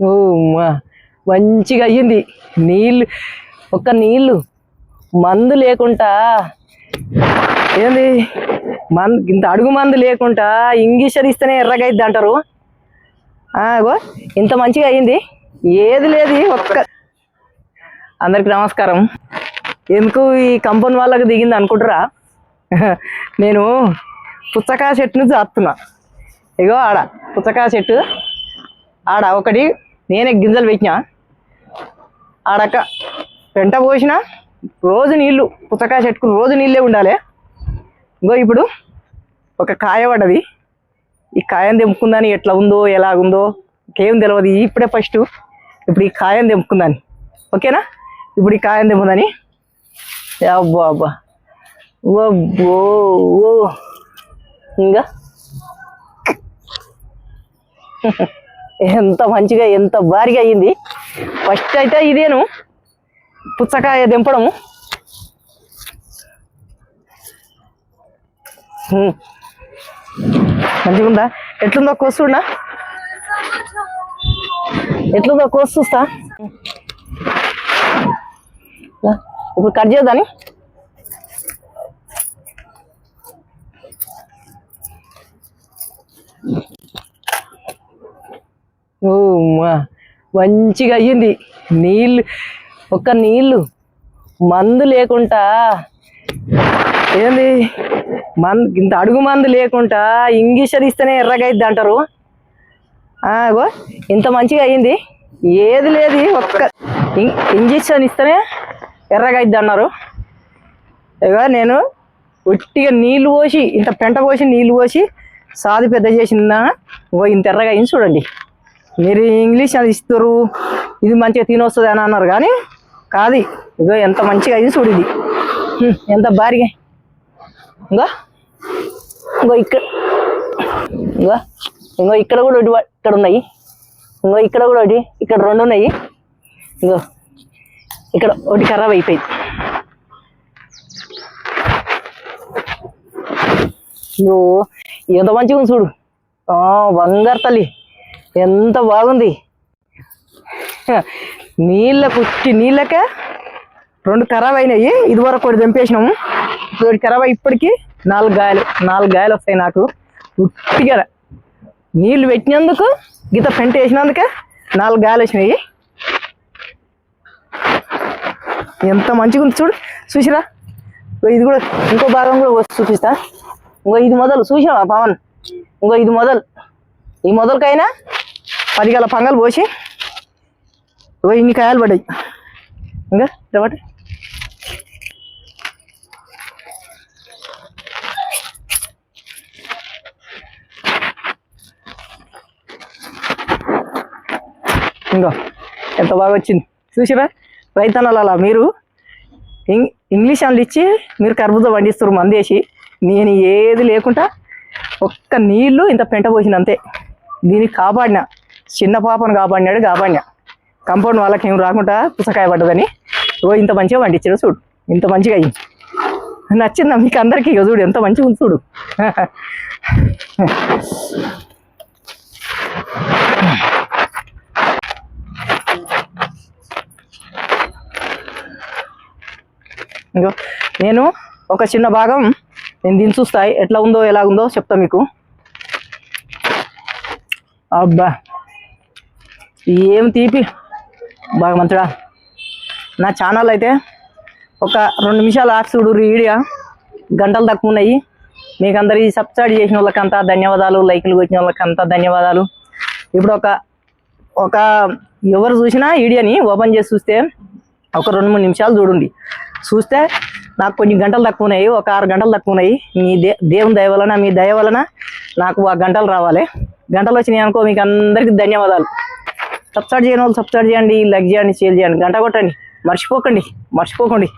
ఓ మా మంచిగా అయ్యింది. నీళ్ళు ఒక్క నీళ్ళు మందు లేకుండా ఏంది మందు ఇంత అడుగు మందు లేకుండా ఇంగిషర్ ఇస్తేనే ఎర్రగైద్ది అంటారు. ఆగో ఇంత మంచిగా అయ్యింది. ఏది లేదు ఒక్క అందరికి నమస్కారం. ఎందుకు ఈ కంపౌండ్ వాళ్ళకి దిగింది అనుకుంటారా? నేను పుచ్చకాయ చెట్టును చాస్తున్నా. ఇగో ఆడ పుచ్చకాయ చెట్టు. ఆడ ఒకటి నేనే గింజలు పెట్టినా. ఆడక పెంట పోసిన రోజు నీళ్ళు పుచ్చకాయ చెట్టుకు రోజు నీళ్ళే ఉండాలి. ఇంకో ఇప్పుడు ఒక కాయ పడ్డది. ఈ కాయం తెంపుకుందని ఎట్లా ఉందో ఎలా ఉందో ఇంకేం తెలియదు ఇప్పుడే ఫస్ట్ ఇప్పుడు ఈ కాయం తెంపుకుందని. ఓకేనా? ఇప్పుడు ఈ కాయం తెంపుదని అబ్బా అబ్బా. అబ్బో ఓ. ఇంకా? ఎంత మంచిగా ఎంత భారీగా అయ్యింది. ఫస్ట్ అయితే ఇదేను. పుచ్చకాయ దింపడము. మంచిగుందా? మంచిగా ఉందా ఎట్లుందో కోస్తున్నా ఎట్లుందో కోసి చూస్తా. ఇప్పుడు కట్ చేద్దాని మంచిగా అయ్యింది. నీళ్ళు ఒక్క నీళ్ళు. మందు లేకుండా. ఏంది? మన్ ఇంత అడుగు మందు లేకుండా ఇంగిషర్ ఇస్తేనే ఎర్రగైద్ది అంటారు. గో ఇంత మంచిగా అయ్యింది. ఏది లేదు ఒక్క ఇం- ఇంజెక్షన్ ఇస్తేనే ఎర్రగైద్ది అన్నారు. ఇగో నేను ఒట్టిగా నీళ్ళు పోసి ఇంత పెంట పోసి నీళ్ళు పోసి సాది పెద్ద చేసిందా ఓ ఇంత ఎర్రగా అయింది చూడండి. మీరు ఇంగ్లీష్ అది ఇస్తారు ఇది మంచిగా తినొస్తుంది అని అన్నారు కానీ కాదు ఇగో ఎంత మంచిగా అయింది చూడు ఇది. ఎంత భారీగా ఇంకో ఇంకో ఇక్కడ ఇంకో ఇంకో ఇక్కడ కూడా ఒకటి ఇక్కడ ఉన్నాయి. ఇంకో ఇక్కడ కూడా ఒకటి ఇక్కడ రెండు ఉన్నాయి. ఇంకో ఇక్కడ ఒకటి ఖరాబ్ అయిపోయింది. నువ్వు ఎంత మంచిగా ఉంది చూడు. ఆ, బంగారు తల్లి. ఎంత బాగుంది. నీళ్ళకు ఉట్టి నీళ్ళకే రెండు ఖరాబ్ అయినాయి. ఇది వరకు ఒకటి చంపేసినాము. ఇప్పుడు ఖరాబ్ అయ్యి ఇప్పటికి నాలుగు గాయలు నాలుగు గాయలు వస్తాయి నాకు. ఉట్టిగా నీళ్ళు పెట్టినందుకు గీత పెంట వేసినందుకే నాలుగు గాయలు వచ్చినాయి. ఎంత మంచిగా ఉంది చూడు. చూసిరా? ఇది కూడా ఇంకో భాగం కూడా వస్తు చూపిస్తా. ఇంకో ఇది మొదలు. చూసినావా పవన్? ఇంకో ఇది మొదలు. ఈ మొదలకైనా పది గల పంగలు పోసి ఓ ఇన్ని కాయలు పడ్డాయి. ఇంకా ఇవ్వండి ఇంకో ఎంత బాగా వచ్చింది. చూసిరా? రైతన్నలు అలా మీరు? ఇంగ్ ఇంగ్లీష్ వాళ్ళు ఇచ్చి మీరు కర్బూజా పండిస్తారు మందేసి నేను ఏది లేకుండా ఒక్క నీళ్ళు ఇంత పెంట పోసిన అంతే దీనికి కాపాడిన. చిన్న పాపను కాపాడినాడు కాపాడినా కంపౌండ్ వాళ్ళకి ఏం రాకుండా పుచ్చకాయ పడ్డదని. ఓ ఇంత మంచిగా పండించాడు చూడు. ఇంత మంచిగా అయ్యింది నచ్చిందా మీకు అందరికీ? చూడు ఎంత మంచిగా ఉంది చూడు. ఇంకో నేను ఒక చిన్న భాగం నేను దీన్ని చూస్తాయి ఎట్లా ఉందో ఎలా ఉందో చెప్తా మీకు. అబ్బా. ఏం తీపి? బాగా మంచిగా నా ఛానల్ అయితే ఒక రెండు నిమిషాలు ఆఫ్ చూడు వీడియో. గంటలు తక్కువ ఉన్నాయి. మీకు అందరి సబ్స్క్రైబ్ చేసిన వాళ్ళకంతా ధన్యవాదాలు లైకులు వచ్చిన వాళ్ళకంతా ధన్యవాదాలు. ఇప్పుడు ఒక ఒక ఎవరు చూసినా వీడియోని ఓపెన్ చేసి చూస్తే ఒక రెండు మూడు నిమిషాలు చూడండి. చూస్తే నాకు కొన్ని గంటలు తక్కువ ఉన్నాయి. ఒక ఆరు గంటలు తక్కువ ఉన్నాయి. మీ దే దేవుని దయ వలన మీ దయ వలన నాకు ఆ గంటలు రావాలి. గంటలు వచ్చినాయి అనుకో మీకు అందరికీ ధన్యవాదాలు. సబ్స్క్రైబ్ చేయని వాళ్ళు సబ్స్క్రైబ్ చేయండి లైక్ చేయండి షేర్ చేయండి. గంట కొట్టండి. మర్చిపోకండి. మర్చిపోకండి.